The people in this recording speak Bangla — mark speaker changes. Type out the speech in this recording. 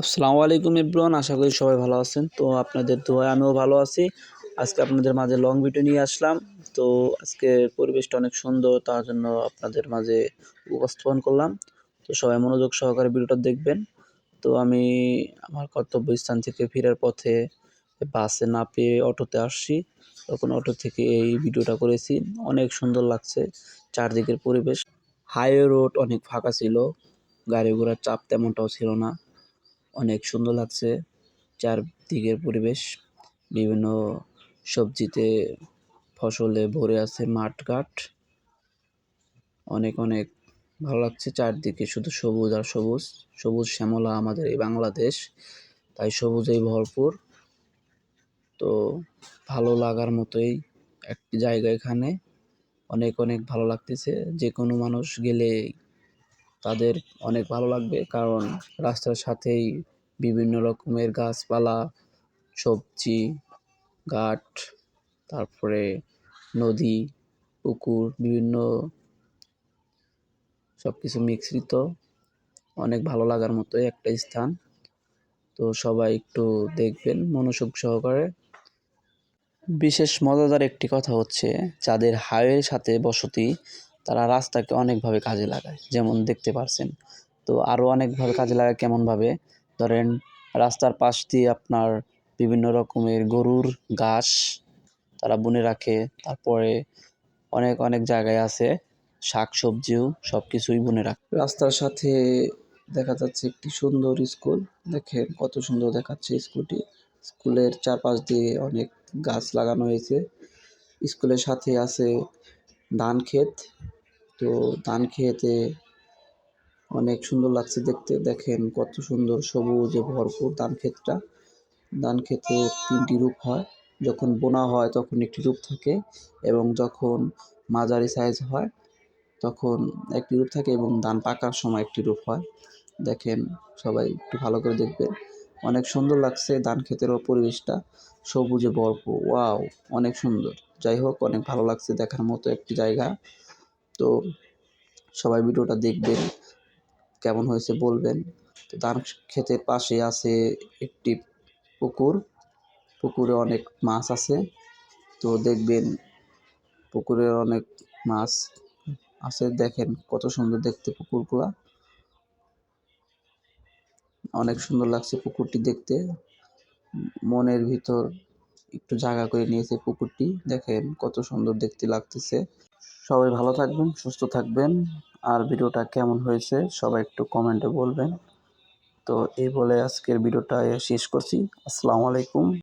Speaker 1: আসসালামু আলাইকুম ইব্রান আশা করি সবাই ভালো আছেন। তো আপনাদের দোয়ায় আমিও ভালো আছি। আজকে আপনাদের মাঝে লং ভিডিও নিয়ে আসলাম। তো আজকে পরিবেশটা অনেক সুন্দর, তার জন্য আপনাদের মাঝে উপস্থাপন করলাম। তো সবাই মনোযোগ সহকারে ভিডিওটা দেখবেন। তো আমি আমার কর্তব্য স্থান থেকে ফেরার পথে বাসে না পেয়ে অটোতে আসছি। তখন অটো থেকে এই ভিডিওটা করেছি। অনেক সুন্দর লাগছে চারদিকের পরিবেশ। হাইওয়ে রোড অনেক ফাঁকা ছিল। গাড়ি ঘোড়ার চাপ তেমনটাও ছিল না। অনেক সুন্দর লাগছে। চারদিকের পরিবেশ, বিভিন্ন সবজিতে ফসলে ভরে আছে মাঠঘাট অনেক অনেক ভালো লাগছে চারদিকে শুধু সবুজ আর সবুজ। সবুজ শ্যামলা আমাদের এই বাংলাদেশ, তাই সবুজেই ভরপুর। তো ভালো লাগার মতোই একটি জায়গা এখানে। অনেক অনেক ভালো লাগতেছে। যে কোনো মানুষ গেলে তাদের অনেক ভালো লাগবে। কারণ রাস্তার সাথেই বিভিন্ন রকমের গাছপালা, সবজি ঘাট তারপরে নদী, পুকুর, বিভিন্ন সব কিছু মিশ্রিত। অনেক ভালো লাগার মতো একটা স্থান। তো সবাই একটু দেখবেন, মনোযোগ সহকারে। বিশেষ মজাদার একটি কথা হচ্ছে, যাদের হাইওয়ের সাথে বসতি তারা রাস্তাকে অনেকভাবে কাজে লাগায়, যেমন দেখতে পারছেন। তো আরও অনেকভাবে কাজে লাগায় কেমনভাবে? ধরেন, রাস্তার পাশ দিয়ে আপনার বিভিন্ন রকমের গরুর ঘাস তারা বুনে রাখে, তারপরে অনেক অনেক জায়গায় আছে শাক সবজিও সব কিছুই বুনে রাখে। রাস্তার সাথে দেখা যাচ্ছে একটি সুন্দর স্কুল, দেখেন কত সুন্দর দেখাচ্ছে স্কুলটি। স্কুলের চারপাশ দিয়ে অনেক গাছ লাগানো হয়েছে। স্কুলের সাথে আছে ধান ক্ষেত তো ধান খেতে অনেক সুন্দর লাগছে দেখতে। দেখেন কত সুন্দর সবুজে ভরপুর ধান ক্ষেতটা। ধান ক্ষেতে তিনটি রূপ হয়। যখন বোনা হয় তখন একটি রূপ থাকে এবং যখন মাঝারি সাইজ হয় তখন একটি রূপ থাকে এবং ধান পাকার সময় একটি রূপ হয়। দেখেন সবাই একটু ভালো করে দেখবেন। অনেক সুন্দর লাগছে ধান ক্ষেতেরও পরিবেশটা। সবুজে ভরপুর। ওয়াও! অনেক সুন্দর। যাই হোক, অনেক ভালো লাগছে দেখার মতো একটি জায়গা। তো সবাই ভিডিওটা দেখবেন, কেমন হয়েছে বলবেন। তো ধান ক্ষেতের পাশে আছে একটি পুকুর, পুকুরে অনেক মাছ আছে। তো দেখবেন পুকুরে অনেক মাছ আছে, দেখেন কত সুন্দর দেখতে পুকুরগুলা। অনেক সুন্দর লাগছে পুকুরটি দেখতে। মনের ভিতর একটু জায়গা করে নিয়েছে পুকুরটি। দেখেন কত সুন্দর দেখতে লাগতেছে। সবাই ভালো থাকবেন, সুস্থ থাকবেন। আর ভিডিওটা কেমন হয়েছে সবাই একটু কমেন্টে বলবেন। তো এই বলে আজকের ভিডিওটা শেষ করছি। আসসালামু আলাইকুম।